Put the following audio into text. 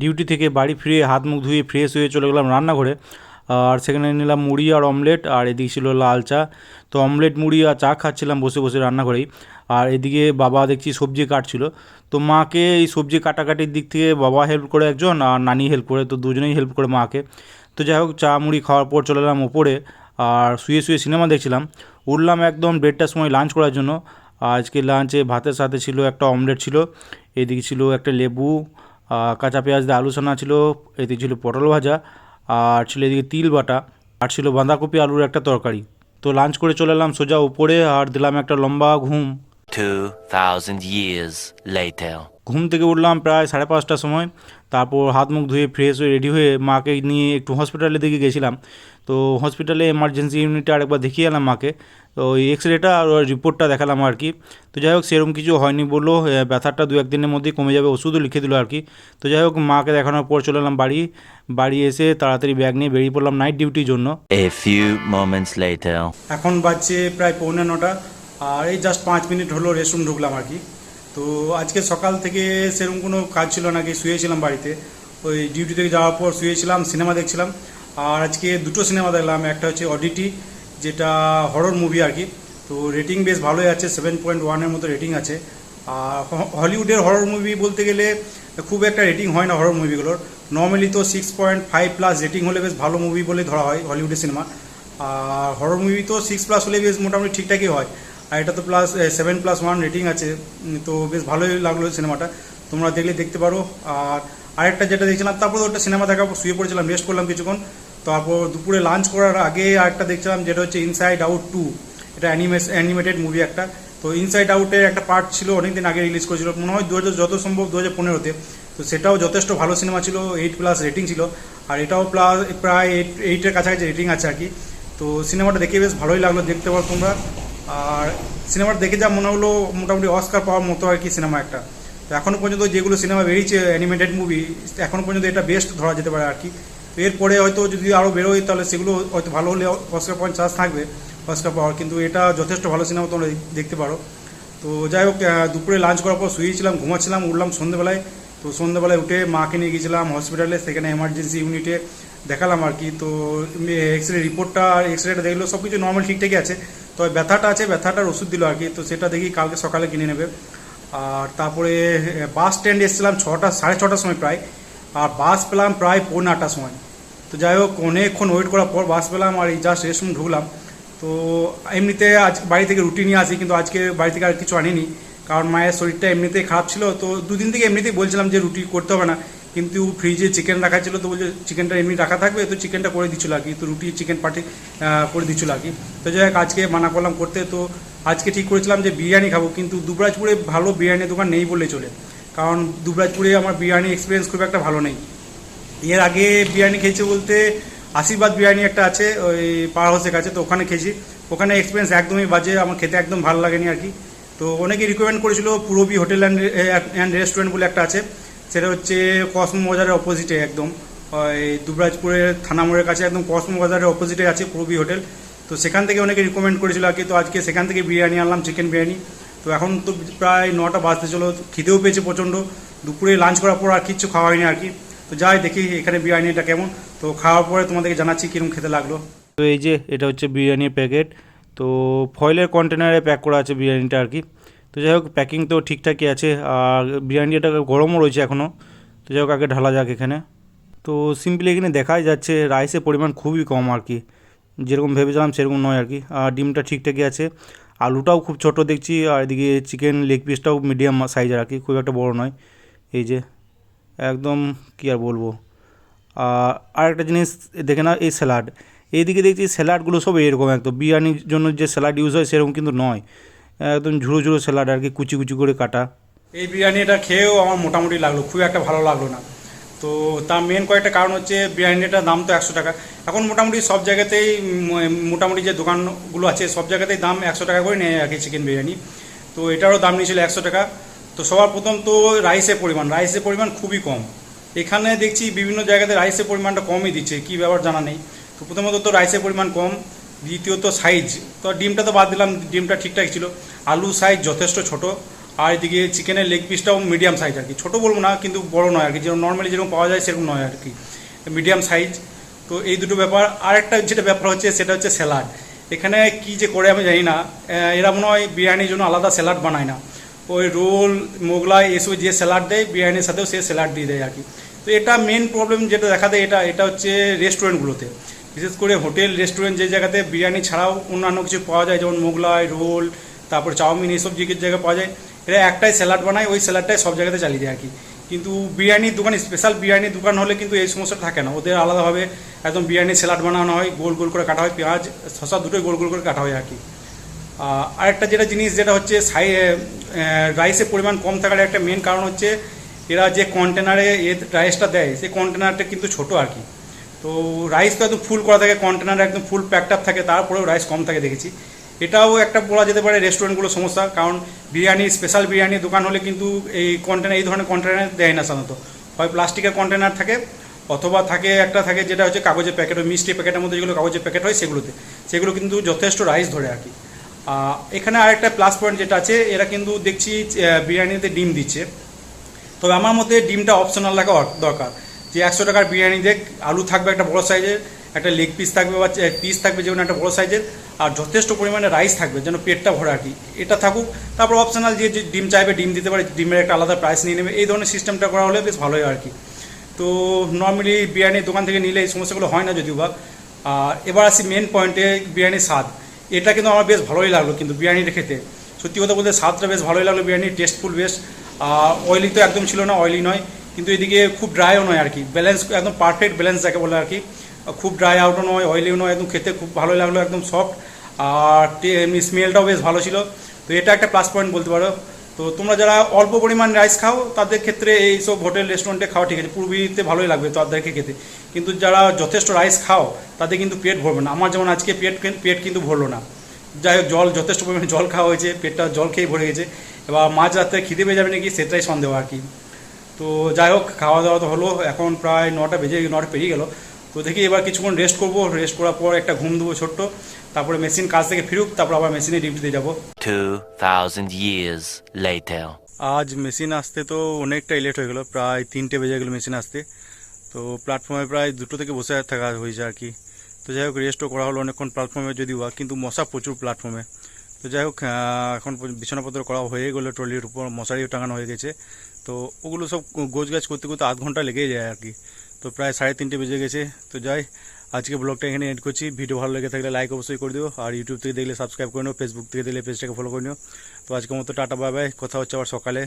Duty থেকে বাড়ি ফিরে হাত মুখ ধুয়ে ফ্রেশ হয়ে চলে গেলাম রান্নাঘরে। আর সেখানে নিলাম মুড়ি আর অমলেট আর এদিকে ছিল লাল চা। তো অমলেট মুড়ি আর চা খাচ্ছিলাম বসে বসে রান্নাঘরেই। আর এদিকে বাবা দেখছি সবজি কাটছিল। তো মাকে এই সবজি কাটাকাটির দিক থেকে বাবা হেল্প করে একজন আর নানি হেল্প করে। তো দুজনেই হেল্প করে মাকে। তো যাই হোক, চা, মুড়ি খাওয়ার পর চলে এলাম ওপরে। আর শুয়ে শুয়ে সিনেমা দেখছিলাম। উঠলাম একদম দেড়টার সময় লাঞ্চ করার জন্য। আজকে লাঞ্চে ভাতের সাথে ছিল একটা অমলেট ছিল। এদিকে ছিল একটা লেবু কাঁচা পেঁয়াজ দিয়ে আলু ছানা ছিল এদিকে ছিল পটল ভাজা আর ছিল এদিকে তিল বাটা আর ছিল বাঁধাকপি আলুর একটা তরকারি তো লাঞ্চ করে চলে এলাম সোজা উপরে আর দিলাম একটা লম্বা ঘুম 2,000 years later. ঘুম থেকে উঠলাম প্রায় সাড়ে পাঁচটার সময়। তারপর হাত মুখ ধুয়ে ফ্রেশ হয়ে রেডি হয়ে মাকে নিয়ে একটু হসপিটালের দিকে গেছিলাম। তো হসপিটালে এমার্জেন্সি ইউনিটে আরেকবার দেখিয়ে এলাম মাকে। তো ওই এক্স রেটা আর রিপোর্টটা দেখালাম আর কি। তো যাই হোক সেরকম কিছু হয়নি বলল। ব্যথাটা দু একদিনের মধ্যেই কমে যাবে ওষুধও লিখে দিল আর কি। তো যাই হোক মাকে দেখানোর পর চলে এলাম বাড়ি। বাড়ি এসে তাড়াতাড়ি ব্যাগ নিয়ে বেরিয়ে পড়লাম নাইট ডিউটির জন্য. এখন বাজছে প্রায় পৌনে নটা। আর এই জাস্ট পাঁচ মিনিট হলো রেস্টরুম ঢুকলাম আর কি। তো আজকে সকাল থেকে সেরকম কোনো কাজ ছিল না কি শুয়েছিলাম বাড়িতে। ওই ডিউটি থেকে যাওয়ার পর শুয়েছিলাম সিনেমা দেখছিলাম। আর আজকে দুটো সিনেমা দেখলাম, একটা হচ্ছে অডিটি যেটা হরর মুভি আর কি। তো রেটিং বেশ ভালোই আছে সেভেন পয়েন্ট ওয়ানের মতো রেটিং আছে। আর হলিউডের হরর মুভি বলতে গেলে খুব একটা রেটিং হয় না হরর মুভিগুলোর নর্মালি তো six point five plus rating হলে বেশ ভালো মুভি বলে ধরা হয় হলিউডের সিনেমা আর হরর মুভি তো সিক্স প্লাস হলে বেশ মোটামুটি ঠিকঠাকই হয়। আর এটা তো plus seven plus one rating আছে তো বেশ ভালোই লাগল সিনেমাটা। তোমরা দেখলে দেখতে পারো। আর আরেকটা যেটা দেখছিলাম, তারপর ওটা সিনেমা দেখার শুয়ে পড়েছিলাম রেস্ট করলাম কিছুক্ষণ। তারপর দুপুরে লাঞ্চ করার আগে আরেকটা দেখছিলাম, যেটা হচ্ছে ইনসাইড আউট টু এটা অ্যানিমেস অ্যানিমেটেড মুভি একটা। তো ইনসাইড আউটের একটা পার্ট ছিল, অনেকদিন আগে রিলিজ করেছিল। মনে হয় দু হাজার যত সম্ভব দু হাজার পনেরোতে। তো সেটাও যথেষ্ট ভালো সিনেমা ছিল এইট প্লাস রেটিং ছিল। আর এটাও প্লাস প্রায় এইট এইটের কাছাকাছি রেটিং আছে আর কি। তো সিনেমাটা দেখে বেশ ভালোই লাগল, দেখতে পারো তোমরা। আর সিনেমাটা দেখে যা মনে হলো মোটামুটি অস্কার পাওয়ার মতো আর কি সিনেমা একটা। তো এখনও পর্যন্ত যেগুলো সিনেমা বেরিয়েছে অ্যানিমেটেড মুভি এখনও পর্যন্ত এটা বেস্ট ধরা যেতে পারে আর কি। এরপরে হয়তো যদি আরও বেরোয়, তাহলে সেগুলো হয়তো ভালো হলে অস্কার পাওয়ার চান্স থাকবে অস্কার পাওয়ার। কিন্তু এটা যথেষ্ট ভালো সিনেমা তোমরা দেখতে পারো। তো যাই হোক দুপুরে লাঞ্চ করার পর শুয়েছিলাম, ঘুমাচ্ছিলাম, উঠলাম সন্ধ্যেবেলায় তো সন্ধ্যেবেলায় উঠে মাকে নিয়ে গেছিলাম হসপিটালে সেখানে এমার্জেন্সি ইউনিটে দেখালাম আর কি। তো এক্স রে রিপোর্টটা এক্স রেটা দেখল সব কিছু নর্মাল ঠিকঠাকই আছে। তো ব্যথাটা আছে, ব্যথাটার ওষুধ দিল আর কি, তো সেটা দেখি কালকে সকালে কিনে নেবে। আর তারপরে বাস স্ট্যান্ডে এসেছিলাম ছটা, সাড়ে ছটার সময় প্রায়, আর বাস পেলাম প্রায় পৌনে আটটার সময়। তো যাই হোক, অনেকক্ষণ ওয়েট করার পর বাস পেলাম আর এই জাস্ট রেস্টরুম ঢুকলাম। তো এমনিতে আজ বাড়ি থেকে রুটি নিয়ে আসি কিন্তু আজকে বাড়ি থেকে আর কিছু আনিনি, কারণ মায়ের শরীরটা এমনিতেই খারাপ ছিল। তো দুদিন থেকে এমনিতেই বলছিলাম যে রুটি করতে হবে না। কিন্তু ফ্রিজে চিকেন রাখা ছিল তো বলছে চিকেনটা এমনি রাখা থাকবে? তো চিকেনটা করে দিচ্ছিল আর কি, তো রুটি চিকেন পার্টি করে দিচ্ছিল আর কি। তো যাই হোক, আজকে মানা করলাম করতে, তো আজকে ঠিক করেছিলাম যে বিরিয়ানি খাব, কিন্তু দুবরাজপুরে ভালো বিরিয়ানির দোকান নেই বলে চলে। কারণ দুবরাজপুরে আমার বিরিয়ানি এক্সপিরিয়েন্স খুব একটা ভালো নেই। এর আগে বিরিয়ানি খেয়েছি বলতে আশীর্বাদ বিরিয়ানি একটা আছে, ওই পাওয়ার হাউসের কাছে, তো ওখানে খেয়েছি। ওখানে এক্সপিরিয়েন্স একদমই বাজে, আমার খেতে একদম ভালো লাগেনি আর কি। তো অনেকে রিকমেন্ড করেছিল Purabi hotel and and restaurant বলে একটা আছে। সেটা হচ্ছে কসমো বাজারের অপোজিটে একদম। ওই দুবরাজপুরের থানা মোড়ের কাছে একদম কসমো বাজারের অপোজিটে আছে পুরবি হোটেল। তো সেখান থেকে অনেকে রিকমেন্ড করেছিল আর কি, তো আজকে সেখান থেকে বিরিয়ানি আনলাম চিকেন বিরিয়ানি। তো এখন তো প্রায় নটা বাজতে চলো, খিদেও পেয়েছে প্রচণ্ড। দুপুরে লাঞ্চ করার পর আর কিচ্ছু খাওয়া হয়নি আর কি। তো যাই দেখি এখানে বিরিয়ানিটা কেমন। তো খাওয়ার পরে তোমাদেরকে জানাচ্ছি কীরকম খেতে লাগল। তো এই যে, এটা হচ্ছে বিরিয়ানির প্যাকেট তো ফয়েলের কন্টেনারে প্যাক করা আছে বিরিয়ানিটা আর কি। তো যাই হোক প্যাকিং তো ঠিকঠাকই আছে, আর বিরিয়ানিটা গরমও রয়েছে এখনও তো যাই হোক, আগে ঢালা যাক এখানে। তো সিম্পলি এখানে দেখাই যাচ্ছে রাইসের পরিমাণ খুবই কম আর কি। যেরকম ভেবেছিলাম সেরকম নয় আর কি। আর ডিমটা ঠিকঠাকই আছে। আলুটাও খুব ছোট দেখছি, আর এদিকে চিকেন লেগ পিসটাও মিডিয়াম সাইজের আর কি, খুব একটা বড় নয়। এই যে, একদম কী আর বলব। আর একটা জিনিস দেখে না এই স্যালাড এইদিকে দেখছি স্যালাডগুলো সব এরকম একদম। বিরিয়ানির জন্য যে স্যালাড ইউজ হয় সেরকম কিন্তু নয়। একদম ঝুড়ো ঝুড়ো স্যালাড আর কি, কুচি কুচি করে কাটা। এই বিরিয়ানিটা খেয়েও আমার মোটামুটি লাগল, খুব একটা ভালো লাগল না। তো তার মেন কয়েকটা কারণ হচ্ছে, বিরিয়ানিটার দাম তো একশো টাকা। এখন মোটামুটি সব জায়গাতেই মোটামুটি যে দোকানগুলো আছে, সব জায়গাতেই দাম একশো টাকা করে নেয় আর কি চিকেন বিরিয়ানি। তো এটারও দাম নিয়েছিল একশো টাকা। তো সবার প্রথম তো রাইসের পরিমাণ রাইসের পরিমাণ খুবই কম। এখানে দেখছি বিভিন্ন জায়গাতে রাইসের পরিমাণটা কমই দিচ্ছে, কী ব্যাপার জানা নেই। তো প্রথমত তো রাইসের পরিমাণ কম দ্বিতীয়ত সাইজ। তো ডিমটা তো বাদ দিলাম, ডিমটা ঠিকঠাক ছিল। আলু সাইজ যথেষ্ট ছোট। আর এদিকে চিকেনের লেগ পিসটাও মিডিয়াম সাইজ আর কি। ছোটো বলব না, কিন্তু বড় নয় আর কি। যেরকম নর্মালি যেরকম পাওয়া যায়, সেরকম নয় আর কি। মিডিয়াম সাইজ তো এই দুটো ব্যাপার। আর একটা যেটা ব্যাপার হচ্ছে, সেটা হচ্ছে স্যালাড এখানে কি যে করে আমি জানি না। এরা মনে হয় বিরিয়ানির জন্য আলাদা স্যালাড বানায় না। ওই রোল, মোগলাই এসব যে স্যালাড দেয়, বিরিয়ানির সাথেও সে স্যালাড দিয়ে দেয় আর কি। তো এটা মেন প্রবলেম যেটা দেখা দেয়, এটা এটা হচ্ছে রেস্টুরেন্টগুলোতে বিশেষ করে হোটেল, রেস্টুরেন্ট যে জায়গাতে বিরিয়ানি ছাড়াও অন্যান্য কিছু পাওয়া যায়, যেমন মোগলাই, রোল, তারপর চাউমিন এইসব যে জায়গায় পাওয়া যায়, এরা একটাই স্যালাড বানায়, ওই স্যালাডটাই সব জায়গাতে চালিয়ে দেয় আর কি। কিন্তু বিরিয়ানির দোকান স্পেশাল বিরিয়ানির দোকান হলে কিন্তু এই সমস্যাটা থাকে না। ওদের আলাদাভাবে একদম বিরিয়ানির স্যালাড বানানো হয়, গোল গোল করে কাটা হয়, পেঁয়াজ, শসা দুটোই গোল গোল করে কাটা হয় আর কি। আরেকটা যেটা জিনিস যেটা হচ্ছে, সাই রাইসের পরিমাণ কম থাকার একটা মেন কারণ হচ্ছে, এরা যে কন্টেনারে এ রাইসটা দেয়, সেই কন্টেনারটা কিন্তু ছোট আর কি। তো রাইস তো একদম ফুল করা থাকে কন্টেনার একদম ফুল প্যাকড আপ থাকে, তারপরেও রাইস কম থাকে দেখেছি। এটাও একটা বলা যেতে পারে রেস্টুরেন্টগুলোর সমস্যা, কারণ বিরিয়ানি স্পেশাল বিরিয়ানির দোকান হলে কিন্তু এই কন্টেনার এই ধরনের কন্টেনার দেয় না সাধারণত। হয় প্লাস্টিকের কন্টেনার থাকে, অথবা থাকে একটা থাকে যেটা হচ্ছে কাগজের প্যাকেট ওই মিষ্টি প্যাকেটের মধ্যে যেগুলো কাগজের প্যাকেট হয় সেগুলোতে। সেগুলো কিন্তু যথেষ্ট রাইস ধরে আর কি। এখানে আরেকটা প্লাস পয়েন্ট যেটা আছে, এরা কিন্তু দেখছি বিরিয়ানিতে ডিম দিচ্ছে। তবে আমার মতে ডিমটা অপশনাল অর- দরকার। যে একশো টাকার বিরিয়ানি দেখ, আলু থাকবে একটা বড় সাইজের একটা লেগ পিস থাকবে বা পিস থাকবে যেমন একটা বড় সাইজের আর যথেষ্ট পরিমাণে রাইস থাকবে যেন পেটটা ভরে আর কি। এটা থাকুক, তারপর অপশনাল যে ডিম চাইবে, ডিম দিতে পারে, ডিমের একটা আলাদা প্রাইস নিয়ে নেবে, এই ধরনের সিস্টেমটা করা হলে বেশ ভালোই আর কি। তো নর্মালি বিরিয়ানির দোকান থেকে নিলে এই সমস্যাগুলো হয় না যদিও বা। আর এবার আসি মেন পয়েন্টে বিরিয়ানির স্বাদ। এটা কিন্তু আমার বেশ ভালোই লাগল কিন্তু বিরিয়ানিটা খেতে। সত্যি কথা বলতে স্বাদটা বেশ ভালোই লাগল বিরিয়ানি টেস্টফুল বেশ। অয়েলি তো একদম ছিল না অয়েলি নয়। কিন্তু এদিকে খুব ড্রাইও নয় আর কি। ব্যালেন্স একদম পারফেক্ট ব্যালেন্স যাকে বলে আর কি। খুব ড্রাই আউটও নয় অয়েলিও নয়, একদম খেতে খুব ভালোই লাগল, একদম সফট আর এমনি স্মেলটাও বেশ ভালো ছিল। তো এটা একটা প্লাস পয়েন্ট বলতে পারো। তো তোমরা যারা অল্প পরিমাণ রাইস খাও, তাদের ক্ষেত্রে এই সব হোটেল রেস্টুরেন্টে খাওয়া ঠিক আছে। পূর্বীতে ভালোই লাগবে তাদেরকে খেতে। কিন্তু যারা যথেষ্ট রাইস খাও, তাদের কিন্তু পেট ভরবে না। আমার যেমন আজকে পেট পেট কিন্তু ভরলো না। যাই হোক, জল, যথেষ্ট পরিমাণে জল খাওয়া হয়েছে, পেটটা জল খেয়ে ভরে গেছে। এবার মাঝ রাত্রে খিদে পেয়ে যাবে নাকি, সেটাই সন্দেহ আর কি। তো যাই হোক খাওয়া দাওয়া তো হলো এখন প্রায় নটা বেজে নটা পেরিয়ে গেল। তো দেখি এবার কিছুক্ষণ রেস্ট করব রেস্ট করার পর একটা ঘুম দেবো ছোট্ট তারপরে মেশিন কাজ থেকে ফিরুক তারপর আবার মেশিনে ডিউটিতে যাব। 2,000 years later. আজ মেশিন আসতে তো অনেকটাই লেট হয়ে গেলো প্রায় তিনটে বেজে গেলো মেশিন আসতে। তো প্ল্যাটফর্মে প্রায় দুটো থেকে বসে থাকা হয়েছে আর কি। তো যাই হোক রেস্টও করা হলো অনেকক্ষণ প্ল্যাটফর্মে যদি বা কিন্তু মশা প্রচুর প্ল্যাটফর্মে তো যাই হোক এখন বিছানাপত্র করা হয়ে গেলো ট্রলির উপর মশারিও টাঙানো হয়ে গেছে। তো ওগুলো সব গোছ গাছ করতে করতে আধ ঘণ্টা লেগেই যায় আর কি। তো প্রায় সাড়ে তিনটে বেজে গেছে। তো যাই, আজকে ব্লগটা এখানে এড করছি। ভিডিও ভালো লেগে থাকলে লাইক অবশ্যই করে দিও। আর ইউটিউব থেকে দেখলে সাবস্ক্রাইব করে নিও ফেসবুক থেকে দেখলে পেজটাকে ফলো করে নিও। তো আজকের মতো টাটা বাই কথা হচ্ছে আবার সকালে।